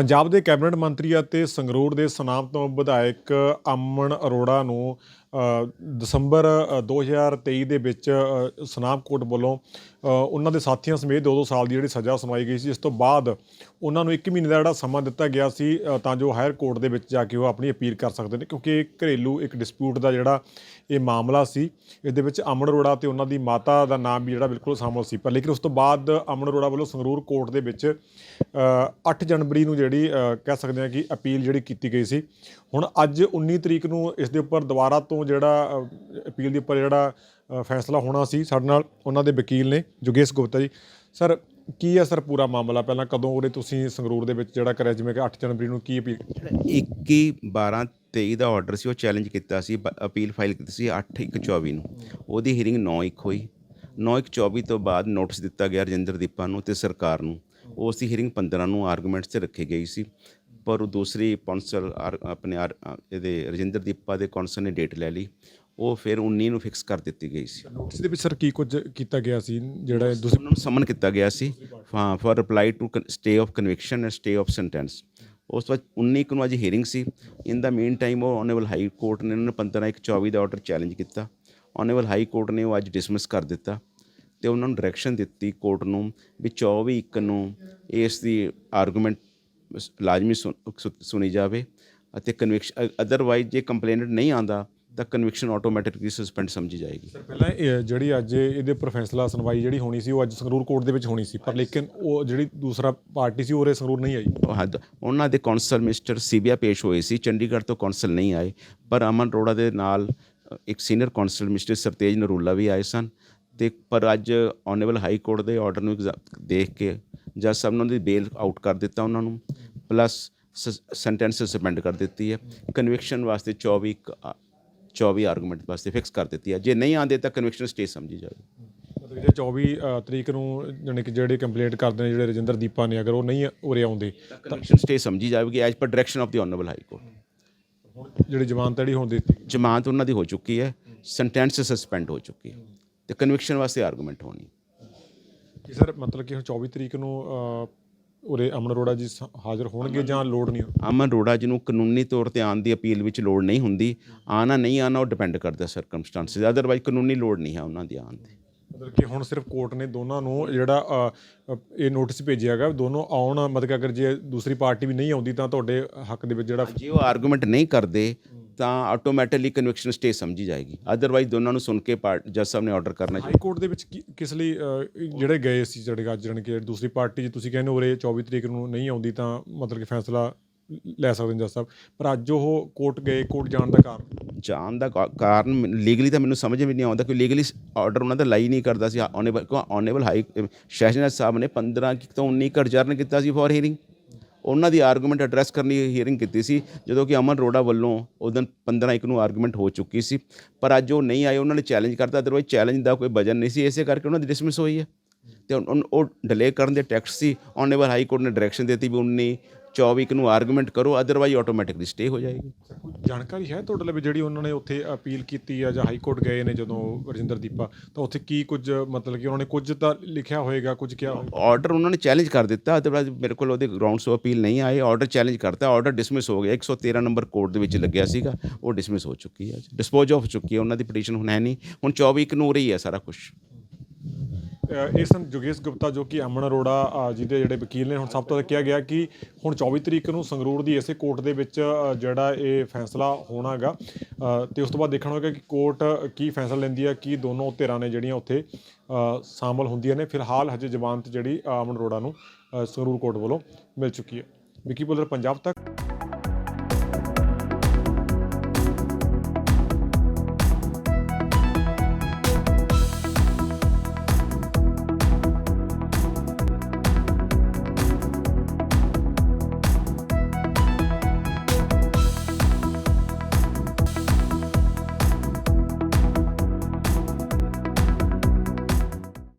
ਪੰਜਾਬ ਦੇ ਕੈਬਨਿਟ ਮੰਤਰੀ ਅਤੇ ਸੰਗਰੂਰ ਦੇ ਸੁਨਾਮ ਤੋਂ ਵਿਧਾਇਕ ਅਮਨ ਅਰੋੜਾ ਨੂੰ ਦਸੰਬਰ ਅ, 2023 ਦੇ ਵਿੱਚ ਅ, ਸੁਨਾਮ ਕੋਰਟ ਵੱਲੋਂ ਉਹਨਾਂ ਦੇ ਸਾਥੀਆਂ ਸਮੇਤ 2-2 ਸਾਲ ਦੀ ਜਿਹੜੀ ਸਜ਼ਾ ਸੁਣਾਈ ਗਈ ਸੀ ਇਸ ਤੋਂ ਬਾਅਦ ਉਹਨਾਂ ਨੂੰ 1 ਮਹੀਨੇ ਦਾ ਜਿਹੜਾ ਸਮਾਂ ਦਿੱਤਾ ਗਿਆ ਸੀ ਤਾਂ ਜੋ ਹਾਇਰ ਕੋਰਟ ਦੇ ਵਿੱਚ ਜਾ ਕੇ ਉਹ ਆਪਣੀ ਅਪੀਲ ਕਰ ਸਕਦੇ ਨੇ ਕਿਉਂਕਿ ਇਹ ਘਰੇਲੂ ਇੱਕ ਡਿਸਪਿਊਟ ਦਾ ਜਿਹੜਾ ਇਹ ਮਾਮਲਾ ਸੀ ਇਸ ਦੇ ਵਿੱਚ ਅਮਨ ਅਰੋੜਾ ਤੇ ਉਹਨਾਂ ਦੀ ਮਾਤਾ ਦਾ ਨਾਮ ਵੀ ਜਿਹੜਾ ਬਿਲਕੁਲ ਸ਼ਾਮਲ ਸੀ ਪਰ ਲੇਕਿਨ ਉਸ ਤੋਂ ਬਾਅਦ ਅਮਨ ਅਰੋੜਾ ਵੱਲੋਂ ਸੰਗਰੂਰ ਕੋਰਟ ਦੇ ਵਿੱਚ ਅ, 8 ਜਨਵਰੀ ਨੂੰ ਜਿਹੜੀ ਕਹਿ ਸਕਦੇ ਹਾਂ ਕਿ ਅਪੀਲ ਜਿਹੜੀ ਕੀਤੀ ਗਈ ਸੀ ਹੁਣ ਅੱਜ 19 ਤਰੀਕ ਨੂੰ ਇਸ ਦੇ ਉੱਪਰ ਦੁਬਾਰਾ ਤੋਂ ਜਿਹੜਾ ਅਪੀਲ ਦੇ ਉੱਪਰ ਜਿਹੜਾ ਫੈਸਲਾ ਹੋਣਾ ਸੀ ਸਾਡੇ ਨਾਲ, ਉਹਨਾਂ ਦੇ ਵਕੀਲ ਨੇ, ਜੋਗੇਸ਼ ਗੁਪਤਾ ਜੀ। ਸਰ, ਕੀ ਹੈ ਸਰ ਪੂਰਾ ਮਾਮਲਾ? ਪਹਿਲਾਂ ਕਦੋਂ ਉਹਦੇ ਤੁਸੀਂ ਸੰਗਰੂਰ ਦੇ ਵਿੱਚ ਜਿਹੜਾ ਕਰਿਆ, ਜਿਵੇਂ ਕਿ 8 ਜਨਵਰੀ ਨੂੰ ਕੀ ਅਪੀਲ 21 12 23 ਦਾ ਆਰਡਰ ਸੀ, ਉਹ ਚੈਲੰਜ ਕੀਤਾ ਸੀ, ਬ- ਅਪੀਲ ਫਾਈਲ ਕੀਤੀ ਸੀ 8 1 24 ਨੂੰ। ਉਹਦੀ ਹੀਅਰਿੰਗ 9 1 ਹੋਈ। 9 1 24 ਤੋਂ ਬਾਅਦ ਨੋਟਿਸ ਦਿੱਤਾ ਗਿਆ ਰਜਿੰਦਰ ਦੀਪਾ ਨੂੰ ਤੇ ਸਰਕਾਰ ਨੂੰ। ਉਸ ਦੀ ਹੀਅਰਿੰਗ 15 ਨੂੰ ਆਰਗੂਮੈਂਟਸ ਤੇ ਰੱਖੀ ਗਈ ਸੀ। ਪਰ ਉਹ ਦੂਸਰੀ ਕੌਂਸਲ ਆਪਣੇ ਇਹਦੇ ਰਜਿੰਦਰ ਦੀਪਾ ਦੇ ਕੌਂਸਲ ਨੇ ਡੇਟ ਲੈ ਲਈ। ਉਹ ਫਿਰ 19 ਨੂੰ ਫਿਕਸ ਕਰ ਦਿੱਤੀ ਗਈ ਸੀ। ਨੋਟਿਸ ਦੇ ਵਿੱਚ ਸਰ ਕੀ ਕੁਝ ਕੀਤਾ ਗਿਆ ਸੀ? ਜਿਹੜਾ ਉਹਨਾਂ ਨੂੰ ਸਮਨ ਕੀਤਾ ਗਿਆ ਸੀ। ਹਾਂ for reply to stay of conviction and stay of sentence ਉਸ ਤੋਂ ਬਾਅਦ 19 ਕੁ ਨੂੰ ਅੱਜ ਹੀਅਰਿੰਗ ਸੀ। ਇਨ ਦਾ ਮੀਨ ਟਾਈਮ ਉਹ ਆਨਰੇਬਲ ਹਾਈ ਕੋਰਟ ਨੇ ਉਹਨਾਂ ਨੇ 15 ਇੱਕ 24 ਦਾ ਆਰਡਰ ਚੈਲੰਜ ਕੀਤਾ। ਆਨਰੇਬਲ ਹਾਈ ਕੋਰਟ ਨੇ ਉਹ ਅੱਜ ਡਿਸਮਿਸ ਕਰ ਦਿੱਤਾ। ਤੇ ਉਹਨਾਂ ਨੂੰ ਡਾਇਰੈਕਸ਼ਨ ਦਿੱਤੀ ਕੋਰਟ ਨੂੰ ਵੀ 24 ਇੱਕ ਨੂੰ ਇਸ ਦੀ ਆਰਗੂਮੈਂਟ ਲਾਜ਼ਮੀ ਸੁਣ- ਜਾਵੇ ਅਤੇ ਕਨਵਿਕਸ਼ਨ ਅਦਰਵਾਈਜ਼ ਜੇ ਕੰਪਲੇਨਟ ਨਹੀਂ ਆਂਦਾ ਤਾਂ ਕਨਵਿਕਸ਼ਨ ਆਟੋਮੈਟਿਕਲੀ ਸਸਪੈਂਡ ਸਮਝੀ ਜਾਏਗੀ। ਸਰ ਪਹਿਲਾਂ ਇਹ ਜਿਹੜੀ ਅੱਜ ਇਹਦੇ ਉੱਪਰ ਫੈਸਲਾ ਸੁਣਵਾਈ ਜਿਹੜੀ ਹੋਣੀ ਸੀ ਉਹ ਅੱਜ ਸੰਗਰੂਰ ਕੋਰਟ ਦੇ ਵਿੱਚ ਹੋਣੀ ਸੀ। ਪਰ ਲੇਕਿਨ ਉਹ ਜਿਹੜੀ ਦੂਸਰਾ ਪਾਰਟੀ ਸੀ ਉਹ ਉਰੇ ਸੰਗਰੂਰ ਨਹੀਂ ਆਈ। ਹੱਦ ਉਹਨਾਂ ਦੇ ਕੌਂਸਲ ਮਿਸਟਰ ਸੀਬੀਆ ਪੇਸ਼ ਹੋਏ ਸੀ ਚੰਡੀਗੜ੍ਹ ਤੋਂ ਕੌਂਸਲ ਨਹੀਂ ਆਏ। ਪਰ ਅਮਨ ਅਰੋੜਾ ਦੇ ਨਾਲ ਇੱਕ senior counsel mister Sartej Narula ਵੀ ਆਏ ਸਨ। ਤੇ ਪਰ ਅੱਜ ਆਨਰੇਬਲ ਹਾਈ ਕੋਰਟ ਦੇ ਆਰਡਰ ਨੂੰ ਦੇਖ ਕੇ ਜੱਜ ਸਾਹਿਬ ਨੇ ਦੀ ਬੇਲ ਆਊਟ ਕਰ ਦਿੱਤਾ ਉਹਨਾਂ ਨੂੰ। ਪਲੱਸ ਸੈਂਟੈਂਸ ਸਸਪੈਂਡ ਕਰ ਦਿੱਤੀ ਹੈ। ਕਨਵਿਕਸ਼ਨ ਵਾਸਤੇ 24 ਕ- ਅ, 24 ਆਰਗੂਮੈਂਟ ਵਾਸਤੇ ਫਿਕਸ ਕਰ ਦਿੱਤੀ ਹੈ। ਜੇ ਨਹੀਂ ਆਉਂਦੇ ਤਾਂ ਕਨਵਿਕਸ਼ਨ ਸਟੇ ਸਮਝੀ ਜਾਵੇ। ਮਤਲਬ ਜੇ 24 ਅ, ਤਰੀਕ ਨੂੰ ਜਾਣੀ ਕਿ ਜਿਹੜੇ ਕੰਪਲੀਟ ਕਰਦੇ ਨੇ ਜਿਹੜੇ ਰਜਿੰਦਰ ਦੀਪਾ ਨੇ ਅਗਰ ਉਹ ਨਹੀਂ ਉਰੇ ਆਉਂਦੇ ਕਨਵਿਕਸ਼ਨ ਸਟੇ ਸਮਝੀ ਜਾਵੇਗੀ as per direction of the honourable high court ਹੁਣ ਜਿਹੜੀ ਜ਼ਮਾਨਤ ਜਿਹੜੀ ਹੋਣ ਦਿੱਤੀ। ਜਮਾਨਤ ਉਹਨਾਂ ਦੀ ਹੋ ਚੁੱਕੀ ਹੈ। ਸੈਂਟੈਂਸ ਸਸਪੈਂਡ ਹੋ ਚੁੱਕੀ ਹੈ। ਤੇ ਕਨਵਿਕਸ਼ਨ ਵਾਸਤੇ ਆਰਗੂਮੈਂਟ ਹੋਣੀ ਸਰ ਮਤਲਬ ਕਿ ਹੁਣ 24 ਤਰੀਕ ਨੂੰ ਉਰੇ ਅਮਨ ਅਰੋੜਾ ਜੀ ਸ- ਹਾਜ਼ਰ ਹੋਣਗੇ ਜਾਂ ਲੋੜ ਨਹੀਂ ਅਮਨ ਰੋੜਾ ਜੀ ਨੂੰ ਕਾਨੂੰਨੀ ਤੌਰ ਤੇ ਆਉਣ ਦੀ ਅਪੀਲ ਵਿੱਚ ਲੋੜ ਨਹੀਂ ਹੁੰਦੀ। ਆਣਾ ਨਹੀਂ ਆਣਾ ਉਹ ਡਿਪੈਂਡ ਕਰਦਾ ਸਰਕਮਸਟੈਂਸਸ ਅਦਰਵਾਈਜ਼ ਕਾਨੂੰਨੀ ਲੋੜ ਨਹੀਂ ਹੈ ਉਹਨਾਂ ਦੀ ਆਉਣ ਦੀ। ਮਤਲਬ ਕਿ ਹੁਣ ਸਿਰਫ ਕੋਰਟ ਨੇ ਦੋਨਾਂ ਨੂੰ ਜਿਹੜਾ ਅ, ਅ, ਇਹ ਨੋਟਿਸ ਭੇਜਿਆ ਹੈਗਾ ਦੋਨੋਂ ਆਉਣ ਮਤਲਬ ਕਿ ਅਗਰ ਜੇ ਦੂਸਰੀ ਪਾਰਟੀ ਵੀ ਨਹੀਂ ਆਉਂਦੀ ਤਾਂ ਤੁਹਾਡੇ ਹੱਕ ਦੇ ਵਿੱਚ ਜਿਹੜਾ ਜੇ ਉਹ ਆਰਗੂਮੈਂਟ ਨਹੀਂ ਕਰਦੇ ਤਾਂ ਆਟੋਮੈਟਿਕਲੀ ਕਨਵਿਕਸ਼ਨ ਸਟੇ ਸਮਝੀ ਜਾਏਗੀ। ਅਦਰਵਾਈਜ਼ ਦੋਨਾਂ ਨੂੰ ਸੁਣ ਕੇ ਜੱਜ ਸਾਹਿਬ ਨੇ ਆਰਡਰ ਕਰਨਾ ਹਾਈ ਕੋਰਟ ਦੇ ਵਿੱਚ ਕਿਸ ਲਈ ਜਿਹੜੇ ਗਏ ਸੀ ਜਿਹੜੇ ਅੱਜ ਜਾਣੀ ਕਿ ਦੂਸਰੀ ਪਾਰਟੀ ਜੇ ਤੁਸੀਂ ਕਹਿੰਦੇ ਹੋ ਉਰੇ 24 ਤਰੀਕ ਨੂੰ ਨਹੀਂ ਆਉਂਦੀ ਤਾਂ ਮਤਲਬ ਕਿ ਫੈਸਲਾ ਲੈ ਸਕਦੇ ਨੇ ਜੱਜ ਸਾਹਿਬ। ਪਰ ਅੱਜ ਉਹ ਕੋਰਟ ਗਏ ਕੋਰਟ ਜਾਣ ਦਾ ਕਾਰਨ? ਜਾਣ ਦਾ ਕਾਰਨ ਲੀਗਲੀ ਤਾਂ ਮੈਨੂੰ ਸਮਝ ਵੀ ਨਹੀਂ ਆਉਂਦਾ ਕਿ ਲੀਗਲੀ ਆਰਡਰ ਉਹਨਾਂ ਦਾ ਲਾਈ ਨਹੀਂ ਕਰਦਾ ਸੀ। ਆਨਰੇਬਲ ਆਨਰੇਬਲ ਹਾਈ ਸੈਸ਼ਨ ਜੱਜ ਸਾਹਿਬ ਨੇ 15 ਕਿ ਤੋਂ 19 ਕਰ ਅਡਜਰਨ ਕੀਤਾ ਸੀ ਫॉर ਹੀਅਰਿੰਗ ਉਹਨਾਂ ਦੀ ਆਰਗੂਮੈਂਟ ਐਡਰੈਸ ਲਈ ਹੀਅਰਿੰਗ ਕੀਤੀ ਸੀ, ਜਦੋਂ ਕਿ ਅਮਨ ਰੋੜਾ ਵੱਲੋਂ ਉਸ ਦਿਨ 15 ਇੱਕ ਨੂੰ ਆਰਗੂਮੈਂਟ ਹੋ ਚੁੱਕੀ ਸੀ। ਪਰ ਅੱਜ ਉਹ ਨਹੀਂ ਆਏ, ਉਹਨਾਂ ਨੇ ਚੈਲੰਜ ਕਰਤਾ ਅਦਰਵਾਈਜ਼ ਚੈਲੰਜ ਦਾ ਕੋਈ ਵਜਨ ਨਹੀਂ ਸੀ। ਇਸੇ ਕਰਕੇ ਉਹਨਾਂ ਦੀ ਡਿਸਮਿਸ ਹੋਈ ਹੈ। ਤੇ ਉਨ- ਉਹ ਡਿਲੇ ਕਰਨ ਦੇ ਟੈਕਸ ਸੀ। ਆਨਰੇਬਲ ਹਾਈ ਕੋਰਟ ਨੇ ਡਾਇਰੈਕਸ਼ਨ ਦਿੱਤੀ ਵੀ 19 24 ਇੱਕ ਨੂੰ ਆਰਗੂਮੈਂਟ ਕਰੋ ਅਦਰਵਾਈਜ਼ ਆਟੋਮੈਟਿਕਲੀ ਸਟੇ ਹੋ ਜਾਏਗੀ। ਜਾਣਕਾਰੀ ਹੈ ਤੁਹਾਡੇ ਲਈ ਜਿਹੜੀ ਉਹਨਾਂ ਨੇ ਉੱਥੇ ਅਪੀਲ ਕੀਤੀ ਆ ਜਾਂ ਹਾਈ ਕੋਰਟ ਗਏ ਨੇ ਜਦੋਂ ਰਜਿੰਦਰ ਦੀਪਾ? ਤਾਂ ਉੱਥੇ ਕੀ ਕੁਝ ਮਤਲਬ ਕਿ ਉਹਨਾਂ ਨੇ ਕੁਝ ਤਾਂ ਲਿਖਿਆ ਹੋਏਗਾ ਕੁਝ ਕਿਹਾ ਆਰਡਰ ਉਹਨਾਂ ਨੇ ਚੈਲੰਜ ਕਰ ਦਿੱਤਾ ਅਦਰਵਾਈਜ਼ ਮੇਰੇ ਕੋਲ ਉਹਦੇ ਗਰਾਊਂਡਸ ਆਫ ਅਪੀਲ ਨਹੀਂ ਆਏ। ਆਰਡਰ ਚੈਲੰਜ ਕਰਤਾ ਆਰਡਰ ਡਿਸਮਿਸ ਹੋ ਗਿਆ। 113 ਨੰਬਰ ਕੋਰਟ ਦੇ ਵਿੱਚ ਲੱਗਿਆ ਸੀਗਾ ਉਹ ਡਿਸਮਿਸ ਹੋ ਚੁੱਕੀ ਹੈ ਡਿਸਪੋਜ਼ ਆਫ ਚੁੱਕੀ ਹੈ ਉਹਨਾਂ ਦੀ ਪਟੀਸ਼ਨ ਹੁਣ ਹੈ ਨਹੀਂ। ਹੁਣ 24 ਇੱਕ ਨੂੰ ਰਹੀ ਹੈ ਸਾਰਾ ਕੁਝ ਇਹ ਸਨ ਜੋਗੇਸ਼ ਗੁਪਤਾ ਜੋ ਕਿ ਅਮਨ ਅਰੋੜਾ ਅ, ਜੀ ਦੇ ਜਿਹੜੇ ਵਕੀਲ ਨੇ ਹੁਣ ਸਭ ਤੋਂ ਕਿਹਾ ਗਿਆ ਕਿ ਹੁਣ 24 ਤਰੀਕ ਨੂੰ ਸੰਗਰੂਰ ਦੀ ਇਸੇ ਕੋਰਟ ਦੇ ਵਿੱਚ ਜਿਹੜਾ ਇਹ ਫੈਸਲਾ ਹੋਣਾਗਾ। ਤੇ ਉਸ ਤੋਂ ਬਾਅਦ ਦੇਖਣਾ ਹੋਵੇਗਾ ਕਿ ਕੋਰਟ ਕੀ ਫੈਸਲਾ ਲੈਂਦੀ ਹੈ ਕੀ ਦੋਨੋਂ ਧਿਰਾਂ ਨੇ ਜਿਹੜੀਆਂ ਉੱਥੇ ਅ, ਸ਼ਾਮਲ ਹੁੰਦੀਆਂ ਨੇ। ਫਿਲਹਾਲ ਹਜੇ ਜ਼ਮਾਨਤ ਜਿਹੜੀ ਅਮਨ ਅਰੋੜਾ ਨੂੰ ਸੰਗਰੂਰ ਕੋਰਟ ਵੱਲੋਂ ਮਿਲ ਚੁੱਕੀ ਹੈ। ਵਿਕੀ ਬੋਲਰ ਪੰਜਾਬ ਤੱਕ।